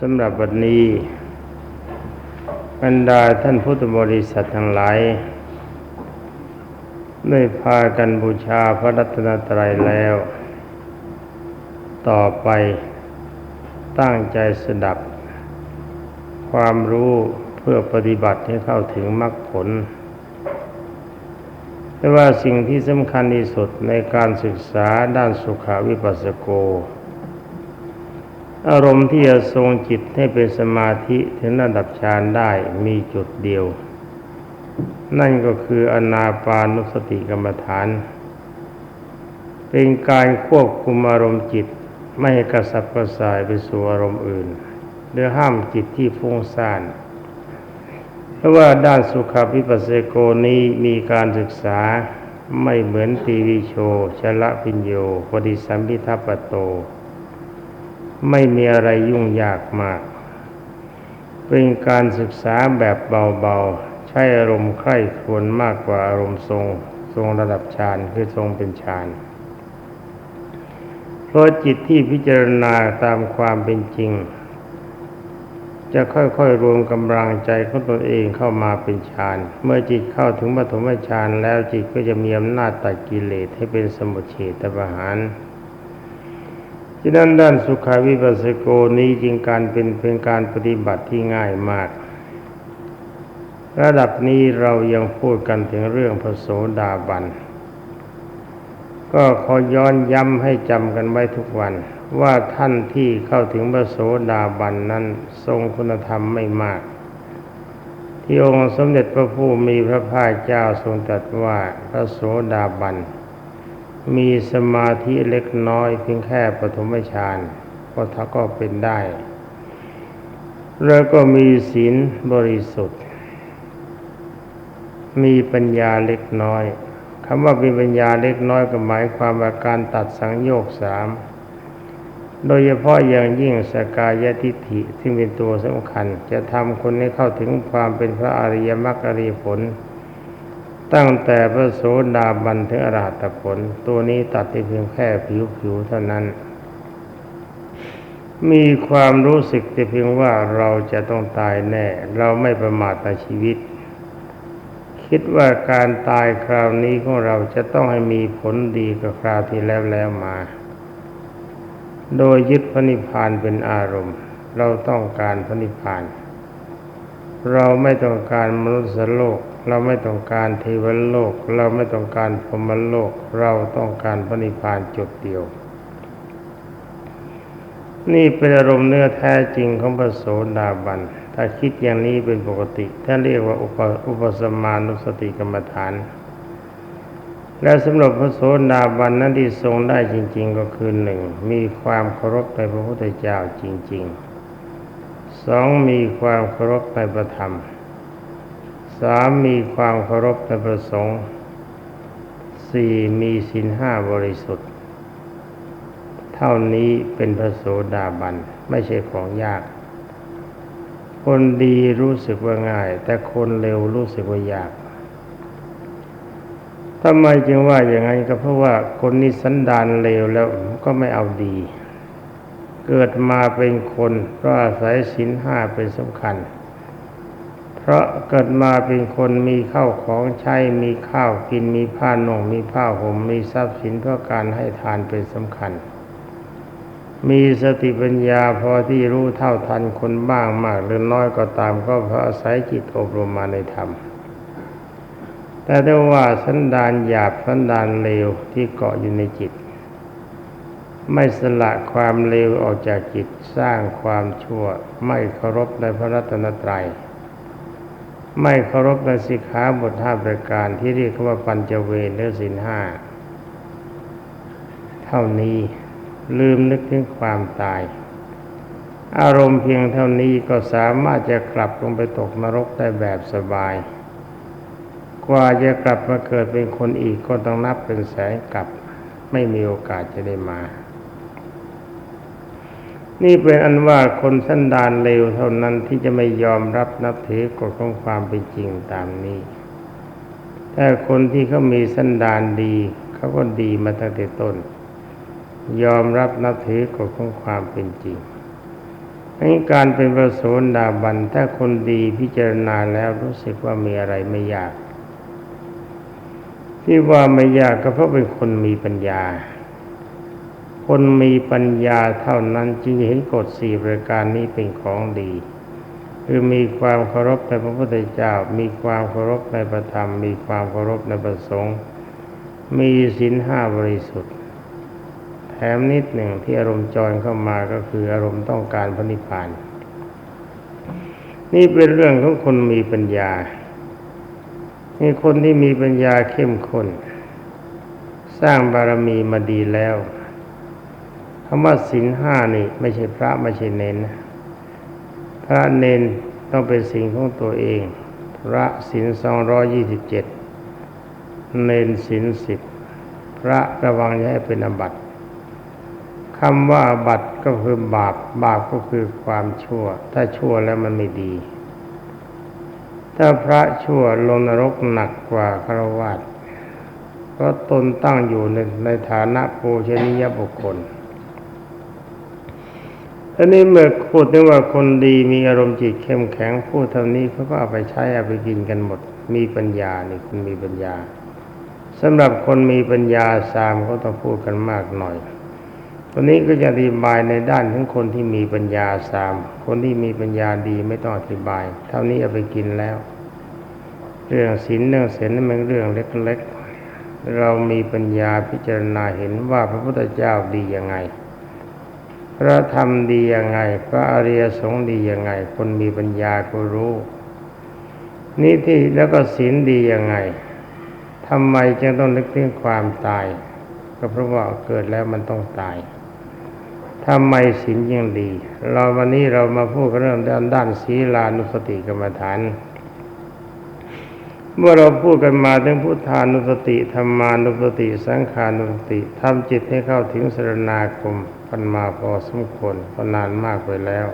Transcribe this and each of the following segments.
สำหรับวันนี้บรรดาท่านพุทธบริษัททั้งหลายได้พากันบูชาพระรัตนตรัยแล้ว ต่อไปตั้งใจสดับ ความรู้เพื่อปฏิบัติให้เข้าถึงมรรคผล แต่ว่าสิ่งที่สำคัญที่สุดในการศึกษาด้านสุขาวิปัสสโก อารมณ์ที่จะทรงจิตให้เป็นสมาธิถึงระดับฌานได้มีจุดเดียว นั่นก็คืออนาปานุสติกรรมฐาน เป็นการควบคุมอารมณ์จิตไม่ให้กระสับกระส่ายไปสู่อารมณ์อื่นหรือห้ามจิตที่ฟุ้งซ่านเพราะว่าด้านสุขวิปัสสโกนี้มีการศึกษาไม่เหมือนตีวิโชชละพิญโยปฏิสัมพิทัปโต ไม่มีอะไรยุ่งยากมาก เป็นการศึกษาแบบเบาๆ ใช้อารมณ์ใคร่ครวญมากกว่าอารมณ์ทรง ทรงระดับฌานคือทรงเป็นฌานเพราะจิตที่พิจารณาตามความเป็นจริง จะค่อยๆรวมกำลังใจของตนเองเข้ามาเป็นฌาน เมื่อจิตเข้าถึงปฐมฌานแล้วจิตก็จะมีอำนาจตัดกิเลสให้เป็นสมุทเฉตประหาร ฉะนั้นด้านสุขาวิปัสสโกนี้จึงการเป็นเป็นการปฏิบัติที่ง่ายมาก ระดับนี้เรายังพูดกันถึงเรื่องพระโสดาบัน ก็ขอย้อนย้ำให้จำกันไว้ทุกวัน ว่าท่านที่เข้าถึงพระโสดาบันนั้นทรงคุณธรรมไม่มาก ที่องค์สมเด็จพระผู้มีพระภาคเจ้าทรงตรัสว่าพระโสดาบัน มีสมาธิเล็กน้อยเพียงแค่ปฐมฌานก็ถ้าก็เป็นได้ แล้วก็มีศีลบริสุทธิ์ มีปัญญาเล็กน้อยคำว่ามีปัญญาเล็กน้อยก็หมายความว่าการตัดสังโยกสามโดยเฉพาะอย่างยิ่งสกายทิฏฐิซึ่งเป็นตัวสำคัญ จะทำคนให้เข้าถึงความเป็นพระอริยมรรคอริผล ตั้งแต่พระโสดาบันถึงอรหัตผล ตัวนี้ตัดได้เพียงแค่ผิวๆเท่านั้น มีความรู้สึกแต่เพียงว่าเราจะต้องตายแน่ เราไม่ประมาทในชีวิต คิดว่าการตายคราวนี้ของเราจะต้องให้มีผลดีกว่าคราวที่แล้วแล้วมา โดยยึดพระนิพพานเป็นอารมณ์ เราต้องการพระนิพพาน เราไม่ต้องการมนุษย์โลก เราไม่ต้องการเทวโลก เราไม่ต้องการพรหมโลก เราต้องการพระนิพพานจุดเดียว นี่เป็นอารมณ์เนื้อแท้จริงของพระโสดาบัน ถ้าคิดอย่างนี้เป็นปกติท่านเรียกว่าอุปอุปสมานุสติกรรมฐาน และสำหรับพระโสดาบันนั้นที่ทรงได้จริง ๆ ก็คือหนึ่งมีความเคารพในพระพุทธเจ้าจริง ๆ สองมีความเคารพในพระธรรมสามมีความเคารพในพระสงฆ์สี่มีศีลห้าบริสุทธิ์ เท่านี้เป็นพระโสดาบัน ไม่ใช่ของยาก คนดีรู้สึกว่าง่าย แต่คนเร็วรู้สึกว่ายากทำไมจึงว่าอย่างนั้นก็เพราะว่าคนนี้สันดานเลวแล้วก็ไม่เอาดี เกิดมาเป็นคนเพราะอาศัยศีลห้าเป็นสำคัญ เพราะเกิดมาเป็นคนมีข้าวของใช้มีข้าวกินมีผ้าหนุ่งมีผ้าห่มมีทรัพย์สินเพื่อการให้ทานเป็นสำคัญ มีสติปัญญาพอที่รู้เท่าทันคนบ้างมากหรือน้อยก็ตาม ก็เพราะอาศัยจิตอบรมมาในธรรมแต่ได้ว่าสันดานหยาบสันดานเลวที่เกาะอยู่ในจิต ไม่สละความเลวออกจากจิตสร้างความชั่ว ไม่เคารพในพระรัตนตรัย ไม่เคารพในสิกขาบทห้าประการที่เรียกว่าปัญจเวรหรือสินห้าเท่านี้ลืมนึกถึงความตาย อารมณ์เพียงเท่านี้ก็สามารถจะกลับลงไปตกนรกได้แบบสบาย กว่าจะกลับมาเกิดเป็นคนอีกก็ต้องนับเป็นแสนกลับไม่มีโอกาสจะได้มา นี่เป็นอันว่าคนสันดานเลวเท่านั้นที่จะไม่ยอมรับนับถือกฎของความเป็นจริงตามนี้ แต่คนที่เขามีสันดานดีเขาก็ดีมาตั้งแต่ต้น ยอมรับนับถือกฎของความเป็นจริงทให้การเป็นพระโสดาบันถ้าคนดีพิจารณาแล้วรู้สึกว่ามีอะไรไม่ยาก ที่ว่าไม่ยากก็เพราะเป็นคนมีปัญญา คนมีปัญญาเท่านั้นจึงเห็นกฎสี่ประการนี้เป็นของดี คือมีความเคารพในพระพุทธเจ้า มีความเคารพในพระธรรม มีความเคารพในพระสงฆ์มีศีลห้าบริสุทธิ์ แถมนิดหนึ่งที่อารมณ์จรเข้ามาก็คืออารมณ์ต้องการพระนิพพาน นี่เป็นเรื่องของคนมีปัญญานี่คนที่มีปัญญาเข้มข้นสร้างบารมีมาดีแล้ว คำว่าศีลห้านี่ ไม่ใช่พระไม่ใช่เน้นนะพระเนนต้องเป็นสิ่งของตัวเอง พระศีลสองร้อยี่สิบเจ็ดเนนศีลสิบพระระวังอย่าให้เป็นอบัติคำว่าบัติก็คือบาป บาปก็คือความชั่ว ถ้าชั่วแล้วมันไม่ดี ถ้าพระชั่วลงนรกหนักกว่าคาวะเพราะตนตั้งอยู่ในในฐานะปูชนียบุคคล อันนี้เมื่อพูดถึงว่าคนดีมีอารมณ์จิตเข้มแข็งพูดเท่านี้เขาก็เอาไปใช้เอาไปกินกันหมด มีปัญญานี่คนมีปัญญาสำหรับคนมีปัญญาสามก็ต้องพูดกันมากหน่อยตัวนี้ก็จะอธิบายในด้านของคนที่มีปัญญาสาม คนที่มีปัญญาดีไม่ต้องอธิบาย เท่านี้เอาไปกินแล้ว เรื่องศีลเรื่องเศีลนั่นเป็นเรื่องเล็กๆ เรามีปัญญาพิจารณาเห็นว่าพระพุทธเจ้าดียังไง พระธรรมดียังไง พระอริยสงฆ์ดียังไง คนมีปัญญาก็รู้นี่ที่แล้วก็ศีลดียังไงทำไมจึงต้องนึกถึงความตาย ก็เพราะว่าเกิดแล้วมันต้องตายทำไมศีลยังดี เราวันนี้เรามาพูดเรื่องด้านด้านศีลานุสติกรรมฐาน เมื่อเราพูดกันมาถึงพุทธานุสติธรรมานุสติ สังขานุสติทำจิตให้เข้าถึงสรณาคม พันมาพอสมควรพอนานมากไปแล้ว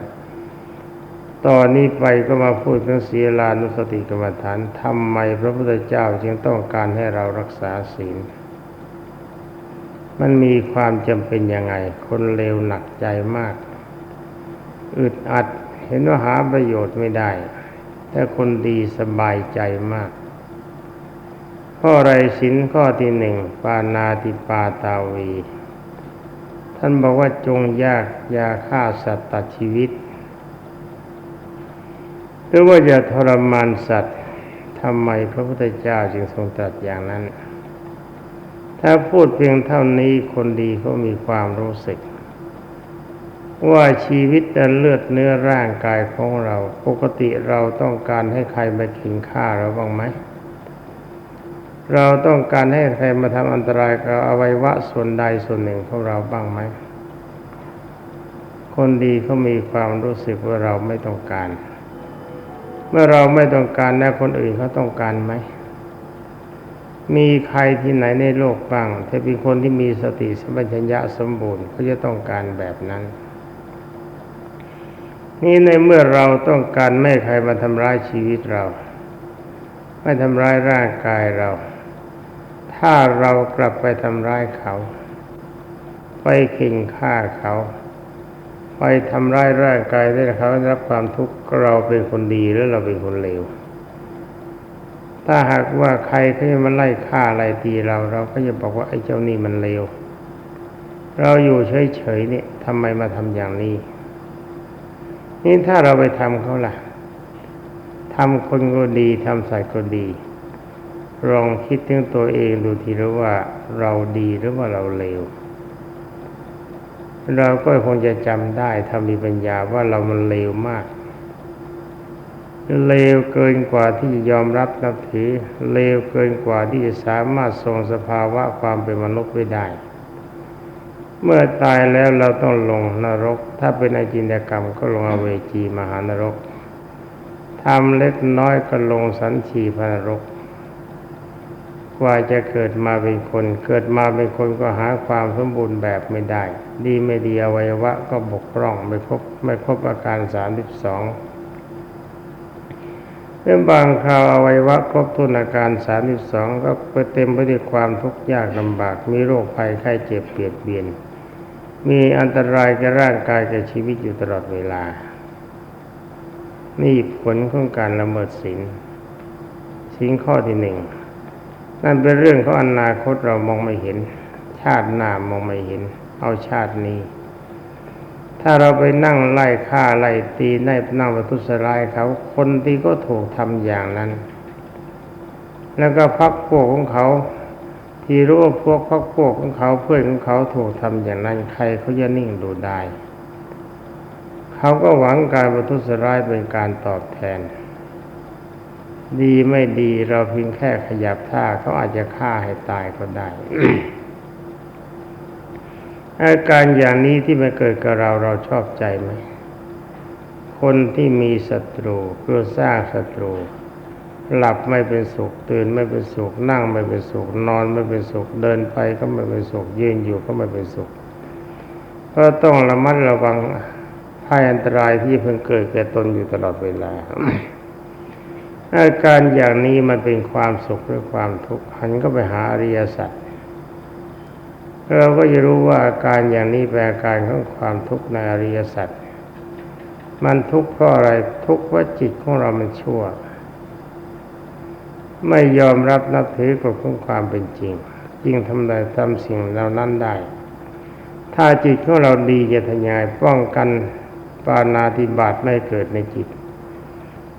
ตอนนี้ไปก็มาพูดถึงศีลานุสติกรรมฐานทำไมพระพุทธเจ้าจึงต้องการให้เรารักษาศีล มันมีความจำเป็นยังไง คนเลวหนักใจมาก อึดอัดเห็นว่าหาประโยชน์ไม่ได้ แต่คนดีสบายใจมากข้อไรสินข้อที่หนึ่งปานาติปาตาวี ท่านบอกว่าจงยากยาฆ่าสัตว์ตัดชีวิตหรือว่าอย่าทรมานสัตว์ทำไมพระพุทธเจ้าจึงทรงตรัสอย่างนั้น ถ้าพูดเพียงเท่านี้คนดีเขามีความรู้สึก ว่าชีวิตและเลือดเนื้อร่างกายของเรา ปกติเราต้องการให้ใครมากินข้าเราบ้างไหม เราต้องการให้ใครมาทำอันตรายกับอวัยวะส่วนใดส่วนหนึ่งของเราบ้างไหม คนดีเขามีความรู้สึกว่าเราไม่ต้องการ เมื่อเราไม่ต้องการแล้วคนอื่นเขาต้องการไหม มีใครที่ไหนในโลกบ้างถ้าเป็นคนที่มีสติสัมปชัญญะสมบูรณ์เขาจะต้องการแบบนั้น นี่ในเมื่อเราต้องการไม่ใครมาทำร้ายชีวิตเราไม่ทำร้ายร่างกายเรา ถ้าเรากลับไปทำร้ายเขา ไปข่งฆ่าเขา ไปทำร้ายร่างกายได้เขาได้รับความทุกข์เราเป็นคนดีหรือเราเป็นคนเลวถ้าหากว่าใครเขาจะมาไล่ฆ่าอะไรตีเรา เราก็จะบอกว่าไอ้เจ้านี่มันเลว เราอยู่เฉยๆเนี่ยทำไมมาทำอย่างนี้ นี่ถ้าเราไปทำเขาล่ะทำคนก็ดีทำสัตว์ก็ดี ลองคิดถึงตัวเองดูทีล้วว่าเราดีหรือว่าเราเลว เราก็คงจะจำได้ถ้ามีปัญญาว่าเรามันเลวมาก เลวเกินกว่าที่ยอมรับนับถือ เลวเกินกว่าที่จะสามารถทรงสภาวะความเป็นมนุษย์ไว้ได้ เมื่อตายแล้วเราต้องลงนรก ถ้าเป็นอจินตกรรมก็ลงอเวจีมหานรกทำเล็กน้อยก็ลงสันชีพนรก กว่าจะเกิดมาเป็นคน เกิดมาเป็นคนก็หาความสมบูรณ์แบบไม่ได้ ดีไม่ดีอวัยวะก็บกพร่องไม่ครบไม่ครบอาการสามสิบสองเป็นบางคราวอวัยวะครบทุนอาการสามสิบสองก็ไปเต็มไปด้วยความทุกข์ยากลำบาก มีโรคภัยไข้เจ็บเปียดเบียน มีอันตรายแก่ร่างกายแก่ชีวิตอยู่ตลอดเวลา นี่ผลของการละเมิดศีลศีลข้อที่หนึ่ง นั่นเป็นเรื่องของอนาคตเรามองไม่เห็น ชาติหน้ามองไม่เห็น เอาชาตินี้ ถ้าเราไปนั่งไล่ฆ่าไล่ตีไล่นั่งประทุษร้ายเขา คนที่ก็ถูกทำอย่างนั้น แล้วก็พักพวกของเขา ที่รู้ว่าพวกพักพวกของเขาเพื่อนของเขาถูกทำอย่างนั้นใครเขาจะนิ่งดูได้ เขาก็หวังการประทุษร้ายเป็นการตอบแทน ดีไม่ดีเราเพียงแค่ขยับท่าเขาอาจจะฆ่าให้ตายก็ได้ อาการอย่างนี้ที่มันเกิดกับเราเราชอบใจไหม คนที่มีศัตรูเพื่อสร้างศัตรู หลับไม่เป็นสุข ตื่นไม่เป็นสุข นั่งไม่เป็นสุข นอนไม่เป็นสุข เดินไปก็ไม่เป็นสุข ยืนอยู่ก็ไม่เป็นสุข ก็ต้องระมัดระวังภัยอันตรายที่เพิ่งเกิดแก่ตนอยู่ตลอดเวลา อาการอย่างนี้มันเป็นความสุขหรือความทุกข์หันก็ไปหาอริยสัจเราก็จะรู้ว่าอาการอย่างนี้เป็นอาการของความทุกข์ในอริยสัจมันทุกข์เพราะอะไรทุกข์เพราะจิตของเรามันชั่ว ไม่ยอมรับนับถือกฎของความเป็นจริงจึงทำได้ทำสิ่งเหล่านั้นได้ ถ้าจิตของเราดีจะทำยายป้องกันปานาติบาตไม่เกิดในจิต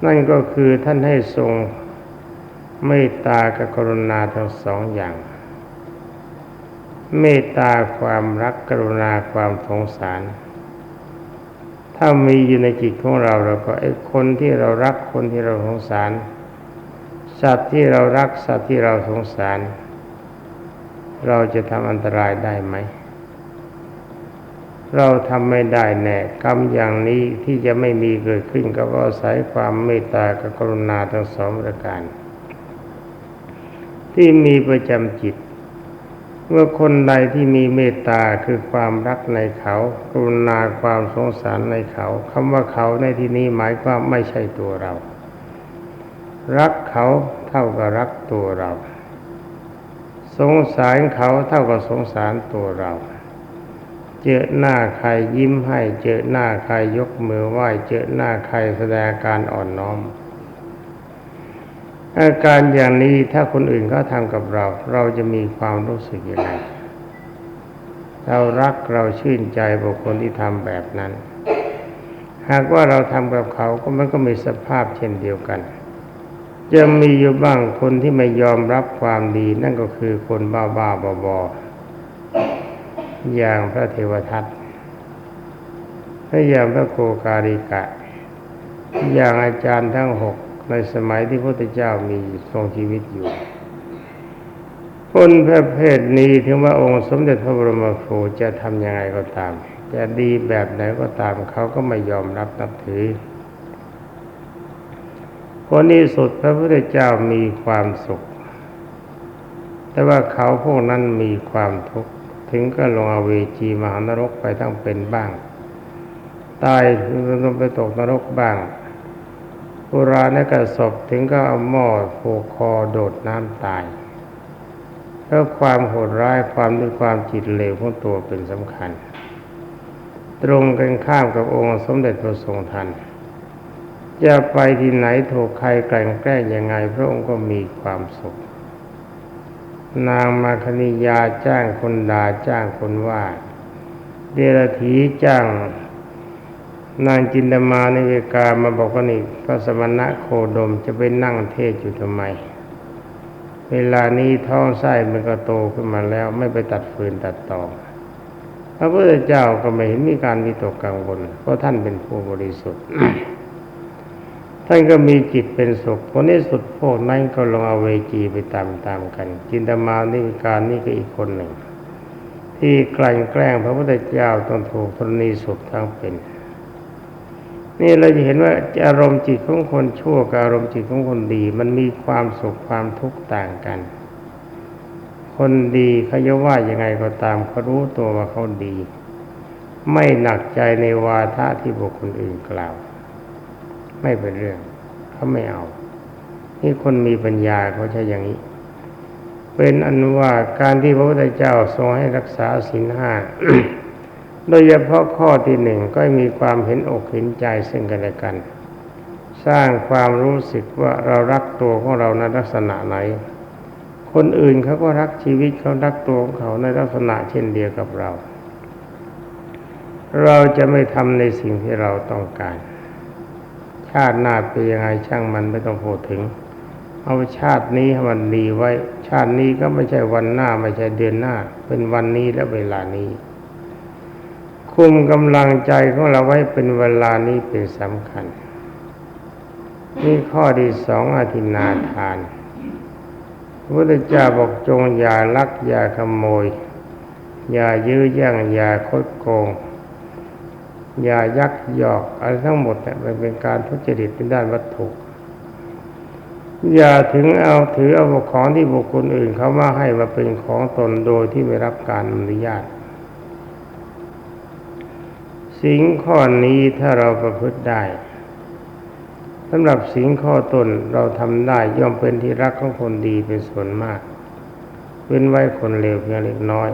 นั่นก็คือท่านให้ทรงเมตตากับกรุณาทั้งสองอย่าง เมตตาความรักกรุณาความสงสาร ถ้ามีอยู่ในจิตของเราเราก็ไอ้คนที่เรารักคนที่เราสงสาร สัตว์ที่เรารักสัตว์ที่เราสงสาร เราจะทำอันตรายได้ไหม เราทำไม่ได้แน่กรรมอย่างนี้ที่จะไม่มีเกิดขึ้นก็เพราะอาศัยความเมตตากับกรุณาทั้งสองประการ ที่มีประจำจิตเมื่อคนใดที่มีเมตตาคือความรักในเขา กรุณาความสงสารในเขาคำว่าเขาในที่นี้หมายความไม่ใช่ตัวเรา รักเขาเท่ากับรักตัวเรา สงสารเขาเท่ากับสงสารตัวเรา เจอหน้าใครยิ้มให้ เจอหน้าใครยกมือไหว้เจอหน้าใครแสดงการอ่อนน้อม อาการอย่างนี้ถ้าคนอื่นเขาทำกับเรา เราจะมีความรู้สึกยังไงเรารักเราชื่นใจบุคคลที่ทำแบบนั้น หากว่าเราทำกับเขาก็มันก็มีสภาพเช่นเดียวกันจะมีอยู่บ้างคนที่ไม่ยอมรับความดีนั่นก็คือคนบ้าบ้าบอบอ อย่างพระเทวทัตและอย่างพระโกการิกะ อย่างอาจารย์ทั้งหกในสมัยที่พระพุทธเจ้ามีทรงชีวิตอยู่ คนประเภทนี้ถึงว่าองค์สมเด็จพระบรมครูจะทำยังไงก็ตาม จะดีแบบไหนก็ตามเขาก็ไม่ยอมรับนับถือผลที่สุดพระพุทธเจ้ามีความสุข แต่ว่าเขาพวกนั้นมีความทุกข์ ถึงก็ลงอเวจีมหานรกไปทั้งเป็นบ้าง ตายลงไปตกนรกบ้างปุราณกศพถึงก็เอาหม้อผูกคอโดดน้ำตายเพราะความโหดร้ายความด้วยความจิตเลวของตัวเป็นสำคัญ ตรงกันข้ามกับองค์สมเด็จพระทรงทันจะไปที่ไหนถูกใครแกลั่นแกล้งยังไง พระองค์ก็มีความสุข นางมาคณิยาจ้างคนด่าจ้างคนว่า เดรธีจ้าง นางจินดามาในเวกามาบอกว่านี่พระสมณะโคดมจะไปนั่งเทศอยู่ทำไม เวลานี้ท้องไส้มันก็โตขึ้นมาแล้วไม่ไปตัดฟืนตัดตอพระพุทธเจ้าก็ไม่เห็นมีการวิตกกังวลเพราะท่านเป็นผู้บริสุทธิ์ ท่านก็มีจิตเป็นสุขผลที่สุดพวกนั้นก็ลงเอาเวจีไปตามตามกัน จินตมานิการนี่ก็อีกคนหนึ่ง ที่กลั่นแกล้งพระพุทธเจ้าต้องถูกธรณีสุขทั้งเป็น นี่เราจะเห็นว่าอารมณ์จิตของคนชั่วกับอารมณ์จิตของคนดี มันมีความสุขความทุกข์ต่างกัน คนดีเขาจะว่ายังไงก็ตามเขารู้ตัวว่าเขาดี ไม่หนักใจในวาทะที่บุคคลอื่นกล่าว ไม่เป็นเรื่องเขาไม่เอา นี่คนมีปัญญาเขาใช้อย่างนี้ เป็นอันว่าการที่พระพุทธเจ้าทรงให้รักษาศีลห้าโดยเฉพาะข้อที่หนึ่งก็มีความเห็นอกเห็นใจซึ่งกันและกัน สร้างความรู้สึกว่าเรารักตัวของเราในลักษณะไหน คนอื่นเขาก็รักชีวิตเขารักตัวของเขาในลักษณะเช่นเดียวกับเรา เราจะไม่ทำในสิ่งที่เราต้องการ ชาติหน้าเป็นยังไงช่างมันไม่ต้องพูดถึง เอาชาตินี้ให้มันดีไว้ ชาตินี้ก็ไม่ใช่วันหน้าไม่ใช่เดือนหน้า เป็นวันนี้และเวลานี้ คุมกำลังใจของเราไว้เป็นเวลานี้เป็นสำคัญ นี่ข้อที่สองอธินาทานพระพุทธเจ้าบอกจงอย่าลักอย่าขโมย อย่ายื้อแย่งอย่าคดโกง อย่ายักยอกอะไรทั้งหมดเนี่ยมันเป็นการทุจริตในด้านวัตถุ อย่าถึงเอาถือเอาของที่บุคคลอื่นเขามาให้มาเป็นของตนโดยที่ไม่รับการอนุญาต สิ่งข้อนี้ถ้าเราประพฤติได้สำหรับสิ่งข้อตนเราทำได้ย่อมเป็นที่รักของคนดีเป็นส่วนมากเว้นไว้คนเลวเพียงเล็กน้อย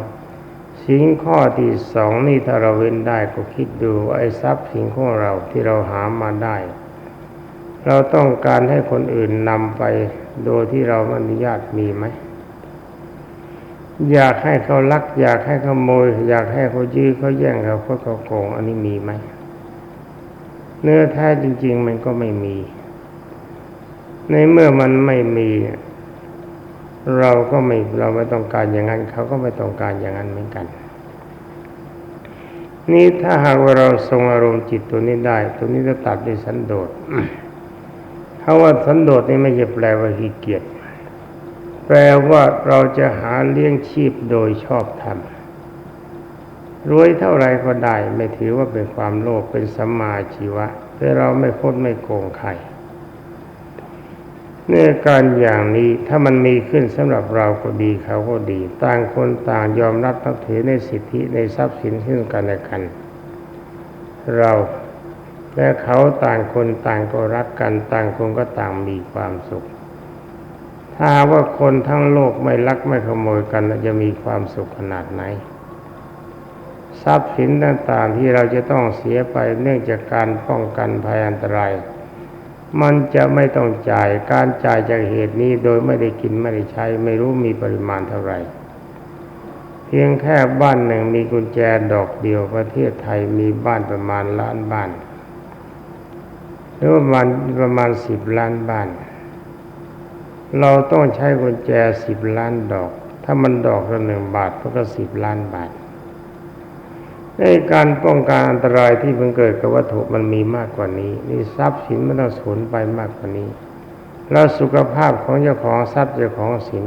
สิ่งข้อที่สองนี่ถ้าเราเว้นได้ก็คิดดูไอ้ทรัพย์สินของเราที่เราหามาได้ เราต้องการให้คนอื่นนำไปโดยที่เราม่อนุญาตมีไหมอยากให้เขาลัก อยากให้เขาโมย อยากให้เขายื้อเขาแย่งเขาเขาเขาโกงอันนี้มีไหมเนื้อแท้จริง ๆ มันก็ไม่มี ในเมื่อมันไม่มี เราก็ไม่เราไม่ต้องการอย่างนั้น เขาก็ไม่ต้องการอย่างนั้นเหมือนกัน นี่ถ้าหากว่าเราทรงอารมณ์จิตตัวนี้ได้ ตัวนี้จะตัดด้วยสันโดษคำว่าสันโดษนี่ไม่ใช่แปลว่าขี้เกียจแปลว่าเราจะหาเลี้ยงชีพโดยชอบธรรมรวยเท่าไรก็ได้ ไม่ถือว่าเป็นความโลภเป็นสัมมาชีวะแต่เราไม่คดไม่โกงใคร เนื่อการอย่างนี้ถ้ามันมีขึ้นสำหรับเราก็ดีเขาก็ดี ต่างคนต่างยอมรับนับถือในสิทธิในทรัพย์สินซึ่งกันและกัน เราและเขาต่างคนต่างก็รักกัน ต่างคนก็ต่างมีความสุข ถ้าว่าคนทั้งโลกไม่ลักไม่ขโมยกันจะมีความสุขขนาดไหน ทรัพย์สินต่างๆที่เราจะต้องเสียไปเนื่องจากการป้องกันภัยอันตราย มันจะไม่ต้องจ่ายการจ่ายจากเหตุนี้โดยไม่ได้กินไม่ได้ใช้ ไม่รู้มีปริมาณเท่าไหร่ เพียงแค่บ้านหนึ่งมีกุญแจดอกเดียวประเทศไทยมีบ้านประมาณล้านบ้านหรือประมาณประมาณสิบล้านบ้าน เราต้องใช้กุญแจสิบล้านดอก ถ้ามันดอกละหนึ่งบาทก็สิบล้านบาท ในการป้องกันอันตรายที่เพิ่งเกิดกับวัตถุมันมีมากกว่านี้ นี่ทรัพย์สินมันต้องสูญไปมากกว่านี้ แล้วสุขภาพของเจ้าของทรัพย์เจ้าของสิน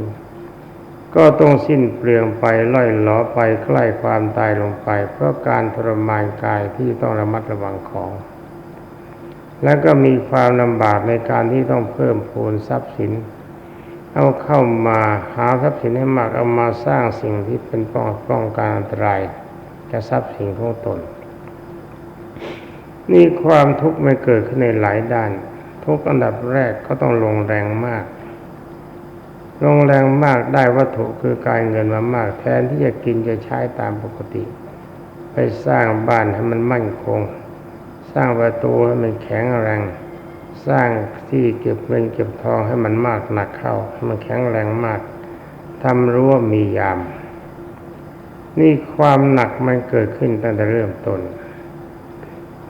ก็ต้องสิ้นเปลืองไปล่อยหลอไปใกล้ความตายลงไป เพราะการทรมานกายที่ต้องระมัดระวังของ แล้วก็มีความลำบากในการที่ต้องเพิ่มพูนทรัพย์สินเอาเข้ามาหาทรัพย์สินให้มากเอามาสร้างสิ่งที่เป็นป้องป้องกันอันตราย จะทรัพย์สินของตน นี่ความทุกข์ไม่เกิดขึ้นในหลายด้าน ทุกอันดับแรกก็ต้องลงแรงมาก ลงแรงมากได้วัตถุคือการเงินมามาก แทนที่จะกินจะใช้ตามปกติ ไปสร้างบ้านให้มันมั่นคง สร้างประตูให้มันแข็งแรงสร้างที่เก็บเงินเก็บทองให้มันมากหนักเข้าให้มันแข็งแรงมากทำรั้วมียาม นี่ความหนักมันเกิดขึ้นตั้งแต่เริ่มต้น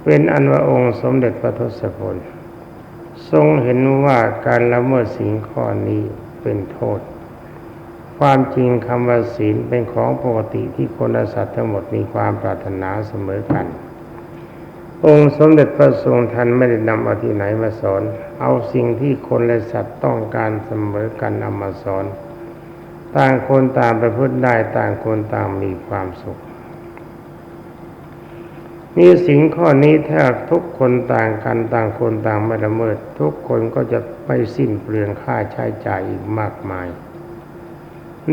เป็นอันว่าองค์สมเด็จพระทศพลทรงเห็นว่าการละเมิดสิ่งข้อนี้เป็นโทษ ความจริงคำว่าศีลเป็นของปกติที่คนและสัตว์ทั้งหมดมีความปรารถนาเสมอกัน องค์สมเด็จพระทรงทันไม่ได้นำเอาที่ไหนมาสอน เอาสิ่งที่คนและสัตว์ต้องการเสมอกันนำมาสอน ต่างคนต่างประพฤติได้ต่างคนต่างมีความสุขนี่สิ่งข้อนี้ถ้าทุกคนต่างกันต่างคนต่างไม่ละเมิด ทุกคนก็จะไม่สิ้นเปลืองค่าใช้จ่ายอีกมากมาย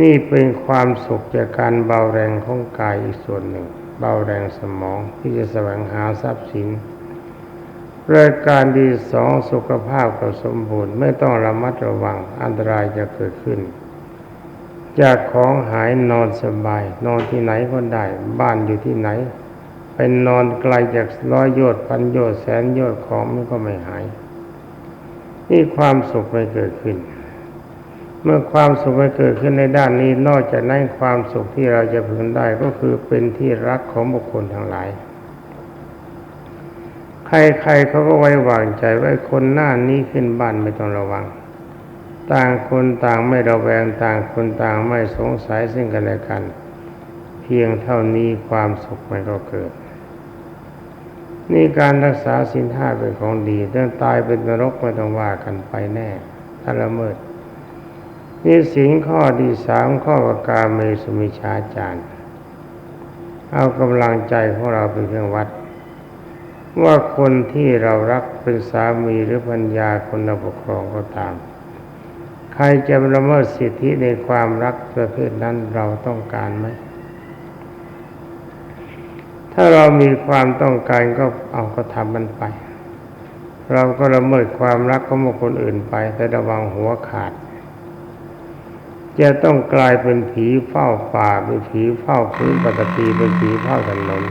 นี่เป็นความสุขจากการเบาแรงของกายอีกส่วนหนึ่ง เบาแรงสมองที่จะแสวงหาทรัพย์สินรายการที่สองสุขภาพก็สมบูรณ์ไม่ต้องระมัดระวังอันตรายจะเกิดขึ้น จากของหายนอนสบาย นอนที่ไหนก็ได้ บ้านอยู่ที่ไหน เป็นนอนไกลจากร้อยโยชน์พันโยชน์แสนโยชน์ของมันก็ไม่หาย นี่ความสุขไม่เกิดขึ้น เมื่อความสุขไม่เกิดขึ้นในด้านนี้ นอกจากนั้นความสุขที่เราจะพึงได้ก็คือเป็นที่รักของบุคคลทั้งหลาย ใครๆเขาก็ไว้วางใจว่าคนหน้านี้ขึ้นบ้านไม่ต้องระวัง ต่างคนต่างไม่ระแวงต่างคนต่างไม่สงสัยซึ่งกันและกัน เพียงเท่านี้ความสุขมันก็เกิด นี่การรักษาสินห้าเป็นของดีเรื่องตายเป็นนรกไม่ต้องว่ากันไปแน่ถ้าละเมิดนี่สิงข้อดีสามข้อประการเมสุมิชาจารย์เอากำลังใจของเราเป็นเครื่องวัด ว่าคนที่เรารักเป็นสามีหรือพัญญาคนเราปกครองก็ตาม ใครจะละเมิดสิทธิในความรักประเภทนั้นเราต้องการไหม ถ้าเรามีความต้องการก็เอาก็ทำมันไป เราก็ละเมิดความรักของบุคคลอื่นไป แต่ระวังหัวขาด จะต้องกลายเป็นผีเฝ้าป่าเป็นผีเฝ้าพื้นปกติเป็นผีเฝ้าถนน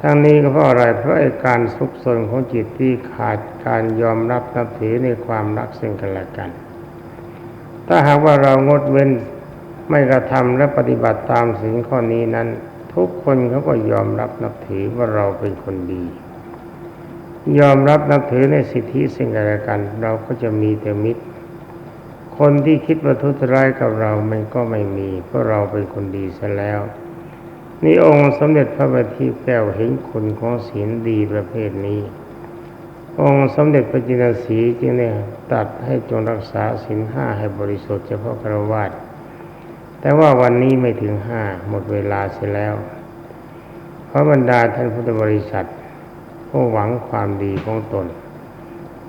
ทั้งนี้ก็เพราะอะไรเพราะไอ้การสุกสนของจิตที่ขาดการยอมรับนับถือในความรักซึ่งกันและกัน ถ้าหากว่าเรางดเว้นไม่กระทำและปฏิบัติตามสิ่งข้อนี้นั้น ทุกคนเขาก็ยอมรับนับถือว่าเราเป็นคนดี ยอมรับนับถือในสิทธิสิ่งกันและกัน เราก็จะมีแต่มิตร คนที่คิดว่าทุจร้ายกับเรามันก็ไม่มี เพราะเราเป็นคนดีซะแล้วนี่องค์สมเด็จพระบัณฑิตแก้วเห็นคุณของศีลดีประเภทนี้ องค์สมเด็จพระจินสีจึงเนี่ยตัดให้จงรักษาศีลห้าให้บริสุทธิ์เฉพาะครวาสแต่ว่าวันนี้ไม่ถึงห้าหมดเวลาเสียแล้ว เพราะบรรดาท่านพุทธบริษัทผู้หวังความดีของตน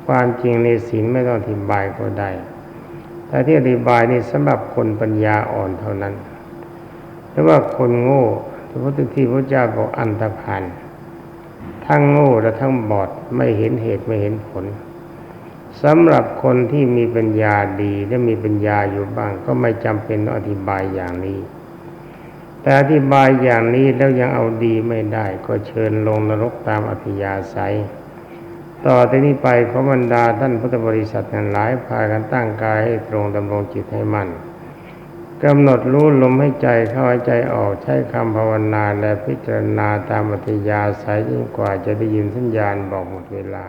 ความจริงในศีลไม่ต้องอธิบายก็ได้ แต่ที่อธิบายนี่สำหรับคนปัญญาอ่อนเท่านั้นหรือว่าคนโง่ที่พระที่พระเจ้าบอกอันตรพาน ทั้งโง่และทั้งบอดไม่เห็นเหตุไม่เห็นผลสำหรับคนที่มีปัญญาดีและมีปัญญาอยู่บ้าง ก็ไม่จำเป็นต้องอธิบายอย่างนี้ แต่อธิบายอย่างนี้แล้วยังเอาดีไม่ได้ ก็เชิญลงนรกตามอภิยาศัย ต่อจากนี้ไปขอบรรดาท่านพุทธบริษัททั้งหลายพากันตั้งกายให้ตรงดำรงจิตให้มั่น กำหนดรู้ลมให้ใจเข้าหายใจออกใช้คำภาวนาและพิจารณาตามอัธยาศัยยิ่งกว่าจะได้ยินสัญญาณบอกหมดเวลา